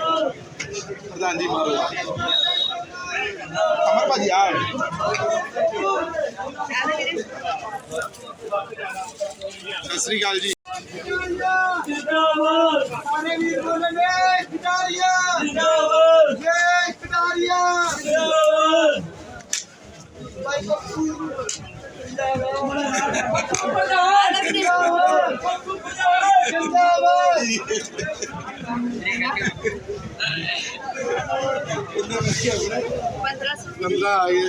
ਪ੍ਰਧਾਨ ਜੀ ਮਾਰੋ ਅਮਰ ਭਾਜੀ ਆ। ਸਤਿ ਸ੍ਰੀ ਅਕਾਲ ਜੀ। ਸਾਰੇ ਵੀਰ ਬੋਲਣਗੇ ਖਿਡਾਰੀਆਂ ਜਿੰਦਾਬਾਦ ਜੈ ਖਿਡਾਰੀਆਂ ਭਾਈ ਬੱਬੂ ਜਿੰਦਾਬਾਦ ਨੰਦਾ ਆ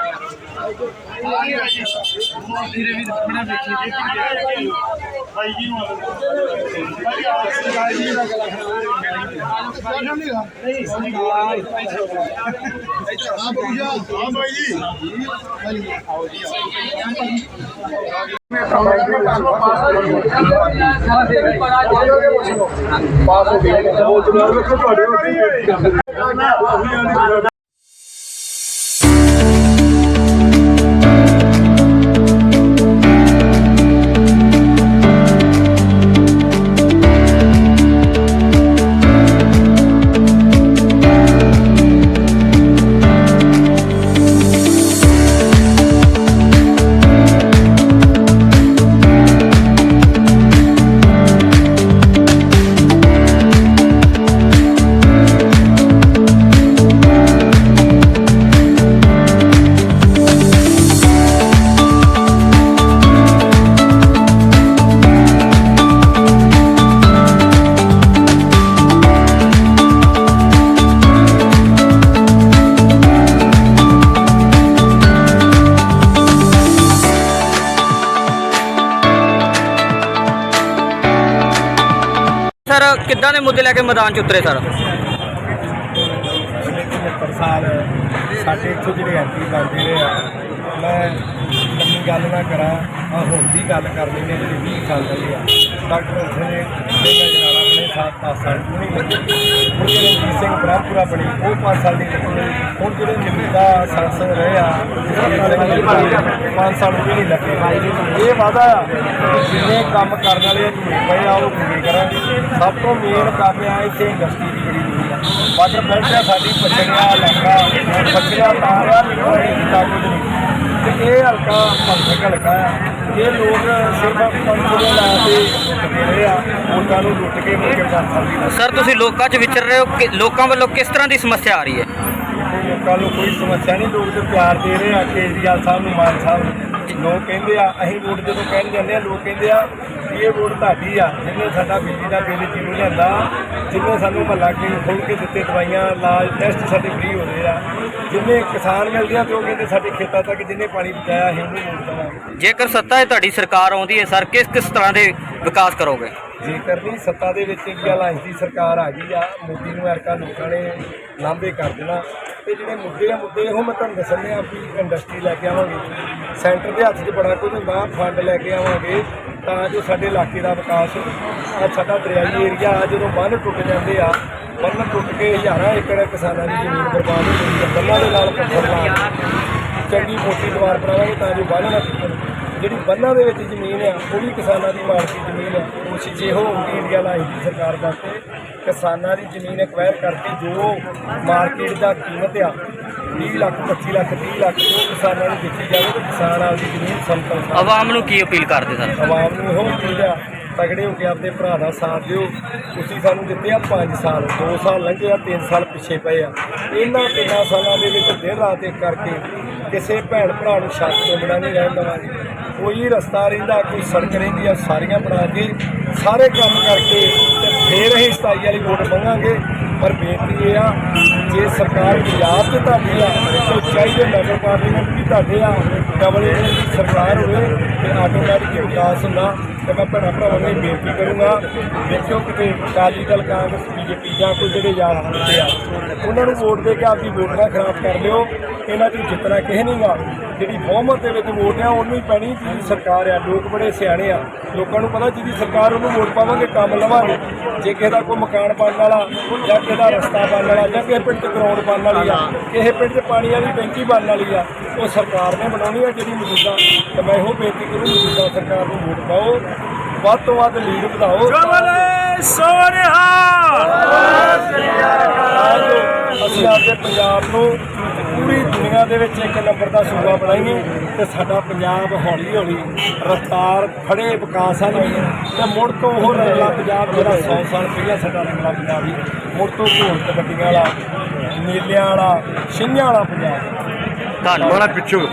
ਜਾਓ ਭਾਈ ਜੀ ਆ ਗਏ ਨਾ ਹਾਂ ਭਾਈ ਜੀ। ਸਰ, ਕਿੱਦਾਂ ਦੇ ਮੁੱਦੇ ਲੈ ਕੇ ਮੈਦਾਨ 'ਚ ਉਤਰੇ ਸਰ? ਸਾਲ ਸਾਡੇ ਇੱਥੋਂ ਜਿਹੜੇ ਐਮਪੀ ਬਣਦੇ ਰਹੇ ਆ, ਮੈਂ ਲੰਮੀ ਗੱਲ ਨਾ ਕਰਾਂ ਆ ਹੁਣ ਦੀ ਗੱਲ ਕਰ ਲੈਂਦੇ ਜਿਹੜੇ 20 ਸਾਲ ਦੇ ਆ। ਡਾਕਟਰ ਸਿੰਘ ਨੇ ਜਨਾਲਾ ਬਣੇ ਸਾਤ ਪਾਸ ਨਹੀਂ ਲੱਗੇ ਹੁਣ ਜਿਹੜੇ ਰਣਜੀਤ ਸਿੰਘ ਬ੍ਰਹਮਪੁਰਾ ਬਣੇ, ਉਹ 5 ਸਾਲ ਦੀ ਲੱਗੀ ਹੁਣ ਜਿਹੜੇ ਮੌਜੂਦਾ ਸੰਸਦ ਰਹੇ ਆ ਪੰਜ ਸਾਲ ਉਹ ਵੀ ਨਹੀਂ ਲੱਗੇ। ਇਹ ਵਾਦਾ ਆ ਜਿੰਨੇ ਕੰਮ ਕਰਨ ਵਾਲੇ ਝੂਠੇ ਪਏ ਆ, ਉਹ ਪੂਰੇ ਕਰਾਂਗੇ ਸਭ ਤੋਂ ਮੇਨ ਕੰਮ ਆ, ਇੱਥੇ ਇੰਡਸਟਰੀ ਦੀ ਬੜੀ ਜ਼ਰੂਰੀ ਆ। ਵਾਟਰ ਬੈਲਟ ਆ ਸਾਡੀ ਪਛੜਿਆ ਇਲਾਕਾ ਪਛੜਿਆ ਤਾਂ ਆ ਕੋਈ ਕਾਬੂ ਇਹ ਹਲਕਾ ਭੰਗ ਹਲਕਾ ਆ। ਇਹ ਲੋਕ ਸਿਰਫ ਪੰਚੇ ਲਾ ਕੇ ਰਹੇ ਆ ਵੋਟਾਂ ਨੂੰ ਲੁੱਟ ਕੇ ਮੁੜ ਕੇ ਕਰ ਸਕਦੀ ਸਰ ਤੁਸੀਂ ਲੋਕਾਂ 'ਚ ਵਿਚਰ ਰਹੇ ਹੋ ਕਿ ਲੋਕਾਂ ਵੱਲੋਂ ਕਿਸ ਤਰ੍ਹਾਂ ਦੀ ਸਮੱਸਿਆ ਆ ਰਹੀ ਹੈ? ਲੋਕਾਂ ਨੂੰ ਕੋਈ ਸਮੱਸਿਆ ਨਹੀਂ ਲੋਕ ਤੇ ਪਿਆਰ ਦੇ ਰਹੇ ਆ ਕੇਜਰੀਵਾਲ ਸਾਹਿਬ ਨੂੰ ਮਾਨ ਸਾਹਿਬ ਨੂੰ। ਲੋਕ ਕਹਿੰਦੇ ਆ ਅਸੀਂ ਵੋਟ ਜਦੋਂ ਕਹਿਣ ਜਾਂਦੇ ਆ ਲੋਕ ਕਹਿੰਦੇ ਆ ਵੀ ਇਹ ਵੋਟ ਤੁਹਾਡੀ ਆ ਜਿਹਨੇ ਸਾਡਾ ਬਿਜਲੀ ਦਾ ਬਿੱਲ ਜ਼ੀਰੋ ਲਿਆਂਦਾ ਜਿਹਨੇ ਸਾਨੂੰ ਮਹੱਲਾ ਕੇ ਖੋਲ ਕੇ ਦਿੱਤੇ ਦਵਾਈਆਂ ਇਲਾਜ ਟੈਸਟ ਸਾਡੇ ਫ੍ਰੀ ਹੋ ਰਹੇ ਆ। ਜਿੰਨੇ ਕਿਸਾਨ ਮਿਲਦੇ ਆ ਤੇ ਉਹ ਕਹਿੰਦੇ ਸਾਡੇ ਖੇਤਾਂ ਤੱਕ ਜਿੰਨੇ ਪਾਣੀ ਪਹੁੰਚਾਇਆ ਅਸੀਂ ਉਹਨੂੰ ਵੋਟ ਦੇਵਾਂਗੇ। ਜੇਕਰ ਸੱਤਾ 'ਚ ਤੁਹਾਡੀ ਸਰਕਾਰ ਆਉਂਦੀ ਹੈ ਸਰ ਕਿਸ ਕਿਸ ਤਰ੍ਹਾਂ ਦੇ ਵਿਕਾਸ ਕਰੋਗੇ? ਜੇਕਰ ਨਹੀਂ ਸੱਤਾ ਦੇ ਵਿੱਚ ਇੰਡੀਆ ਅਲਾਈਅੰਸ ਦੀ ਸਰਕਾਰ ਆ ਗਈ ਆ ਮੋਦੀ ਨੂੰ ਅਰਕਾ ਲੋਕਾਂ ਨੇ ਲਾਂਭੇ ਕਰ ਦੇਣਾ। ਤੇ ਜਿਹੜੇ ਮੁੱਦੇ ਆ ਮੁੱਦੇ ਇਹੋ ਮੈਂ ਤੁਹਾਨੂੰ ਦੱਸਣੇ ਆ ਵੀ ਇੰਡਸਟਰੀ ਲੈ ਕੇ ਆਵਾਂਗੇ। ਸੈਂਟਰ ਦੇ ਹੱਥ 'ਚ ਬੜਾ ਕੁਝ ਹੁੰਦਾ, ਫੰਡ ਲੈ ਕੇ ਆਵਾਂਗੇ ਤਾਂ ਜੋ ਸਾਡੇ ਇਲਾਕੇ ਦਾ ਵਿਕਾਸ ਆ ਸਾਡਾ ਦਰਿਆਈ ਏਰੀਆ ਆ ਜਦੋਂ ਬੰਨ ਟੁੱਟ ਜਾਂਦੇ ਆ, ਬੰਨ ਟੁੱਟ ਕੇ ਹਜ਼ਾਰਾਂ ਏਕੜ ਕਿਸਾਨਾਂ ਦੀ ਜ਼ਮੀਨ ਬਰਬਾਦ ਹੋ ਜਾਂਦੀ ਹੈ ਬੰਨਾਂ ਦੇ ਨਾਲ ਪੱਥਰ ਲਾ ਚੰਗੀ ਮੋਟੀ ਦੀਵਾਰ ਬਣਾਵਾਂਗੇ ਤਾਂ ਜੋ ਬੰਨ ਨਾ ਟੁੱਟਣ ਜਿਹੜੀ ਬੰਨਾਂ ਦੇ ਵਿੱਚ ਜ਼ਮੀਨ ਆ, ਉਹ ਵੀ ਕਿਸਾਨਾਂ ਦੀ ਮਾਲਕੀ ਜ਼ਮੀਨ ਆ। ਕੋਸ਼ਿਸ਼ ਇਹੋ ਹੋਊਗੀ ਇੰਡੀਆ ਲਾਈਨ ਦੀ ਸਰਕਾਰ ਵਾਸਤੇ। ਕਿਸਾਨਾਂ ਦੀ ਜ਼ਮੀਨ ਐਕਵਾਇਰ ਕਰਕੇ ਜੋ ਮਾਰਕੀਟ ਦਾ ਕੀਮਤ ਆ 20 ਲੱਖ 25 ਲੱਖ 30 ਲੱਖ, ਉਹ ਕਿਸਾਨਾਂ ਨੂੰ ਦਿੱਤੀ ਜਾਵੇ। ਕਿਸਾਨ ਆਪਦੀ ਜ਼ਮੀਨ ਕਰ ਆਵਾਮ ਨੂੰ ਕੀ ਅਪੀਲ ਕਰਦੇ ਸਰ? ਆਵਾਮ ਨੂੰ ਇਹੋ ਅਪੀਲ ਆ ਤਗੜੇ ਹੋ ਕੇ ਆਪਣੇ ਭਰਾ ਦਾ ਸਾਥ ਦਿਓ। ਤੁਸੀਂ ਸਾਨੂੰ ਦਿੱਤੇ ਆ 5 ਸਾਲ 2 ਸਾਲ ਲੰਘੇ ਆ 3 ਸਾਲ ਪਿੱਛੇ ਪਏ ਆ। ਇਹਨਾਂ ਤਿੰਨਾਂ ਸਾਲਾਂ ਦੇ ਵਿੱਚ ਦਿਨ ਰਾਤ ਇੱਕ ਕਰਕੇ ਕਿਸੇ ਭੈਣ ਭਰਾ ਨੂੰ ਛੱਤ ਤੋਂ ਬਿਨਾਂ ਨਹੀਂ ਰਹਿਣ ਦੇਵਾਂਗੇ ਕੋਈ ਰਸਤਾ ਰਹਿੰਦਾ ਕੋਈ ਸੜਕ ਰਹਿੰਦੀ ਆ ਸਾਰੀਆਂ ਬਣਾ ਕੇ ਸਾਰੇ ਕੰਮ ਕਰਕੇ ਤੇ ਫੇਰ ਅਸੀਂ 27 ਵਾਲੀ ਵੋਟ ਮੰਗਾਂਗੇ ਪਰ ਬੇਨਤੀ ਇਹ ਆ ਜੇ ਸਰਕਾਰ ਪੰਜਾਬ ਤੇ ਤੁਹਾਡੀ ਆ ਤੇ ਚਾਹੀਦੇ ਨਗਰ ਪਾਰਲੀਮੈਂਟ ਵੀ ਤੁਹਾਡੇ ਆ, ਡਬਲ ਏਜੰਟ ਦੀ ਸਰਕਾਰ ਹੋਵੇ ਤੇ ਆਟੋਮੈਟਿਕ ਵਿਕਾਸ ਹੁੰਦਾ। ਤੇ ਮੈਂ ਭੈਣਾਂ ਭਰਾਵਾਂ ਨੂੰ ਇਹ ਬੇਨਤੀ ਕਰੂੰਗਾ, ਦੇਖਿਓ ਕਿਤੇ ਅਕਾਲੀ ਦਲ, ਕਾਂਗਰਸ, ਬੀਜੇਪੀ ਜਾਂ ਕੋਈ ਜਿਹੜੇ ਯਾਰ ਹੁੰਦੇ ਆ, ਉਹਨਾਂ ਨੂੰ ਵੋਟ ਦੇ ਕੇ ਆਪਦੀ ਵੋਟ ਨਾ ਖਰਾਬ ਕਰ ਲਿਓ ਇਹਨਾਂ 'ਚੋਂ ਜਿੱਤਣਾ ਕਿਸੇ ਨਹੀਂਗਾ ਜਿਹੜੀ ਬਹੁਮਤ ਦੇ ਵਿੱਚ ਵੋਟ ਆ, ਉਹਨੂੰ ਹੀ ਪੈਣੀ ਜਿਹਦੀ ਸਰਕਾਰ ਆ। ਲੋਕ ਬੜੇ ਸਿਆਣੇ ਆ। ਲੋਕਾਂ ਨੂੰ ਪਤਾ ਜਿਹਦੀ ਸਰਕਾਰ ਉਹਨੂੰ ਵੋਟ ਪਾਵਾਂਗੇ, ਕੰਮ ਲਵਾਂਗੇ। ਜੇ ਕਿਸੇ ਦਾ ਕੋਈ ਮਕਾਨ ਬਣਨ ਵਾਲਾ ਜਾਂ ਕਿਸੇ ਦਾ ਰਸਤਾ ਬਣਨ ਵਾਲਾ ਜਾਂ ਕਿਸੇ ਪਿੰਡ 'ਚ ਗਰਾਊਂਡ ਬਣਨ ਵਾਲੀ ਆ, ਕਿਸੇ ਪਿੰਡ 'ਚ ਪਾਣੀ ਵਾਲੀ ਟੈਂਕੀ ਬਣਨ ਵਾਲੀ ਆ, ਉਹ ਸਰਕਾਰ ਨੇ ਬਣਾਉਣੀ ਆ ਜਿਹੜੀ ਮੌਜੂਦਾ ਤੇ ਮੈਂ ਇਹੋ ਬੇਨਤੀ ਕਰੂੰ ਮੌਜੂਦਾ ਸਰਕਾਰ ਨੂੰ ਵੋਟ ਪਾਓ। ਵੱਧ ਤੋਂ ਵੱਧ ਲੀਡ ਵਧਾਓ। ਤਾਂ ਜੋ ਅਸੀਂ ਆਪਣੇ ਪੰਜਾਬ ਨੂੰ ਪੂਰੀ ਦੁਨੀਆ ਦੇ ਵਿੱਚ ਇੱਕ ਨੰਬਰ ਦਾ ਸੂਬਾ ਬਣਾਈਏ ਤੇ ਸਾਡਾ ਪੰਜਾਬ ਹੌਲੀ ਹੌਲੀ ਰਫ਼ਤਾਰ ਫੜੇ ਵਿਕਾਸ ਵਾਲੀ ਤੇ ਮੁੜ ਤੋਂ ਉਹ ਰੰਗਲਾ ਪੰਜਾਬ ਜਿਹੜਾ 100 ਸਾਲ ਪਹਿਲਾਂ ਸਾਡਾ ਰੰਗਲਾ ਪੰਜਾਬ ਸੀ ਮੁੜ ਤੋਂ ਢੋਲ ਕਬੱਡੀਆਂ ਵਾਲਾ ਮੇਲਿਆਂ ਵਾਲਾ ਛਿੰਝਾਂ ਵਾਲਾ ਪੰਜਾਬ। ਧੰਨਵਾਦ ਪਿੱਛੋਂ।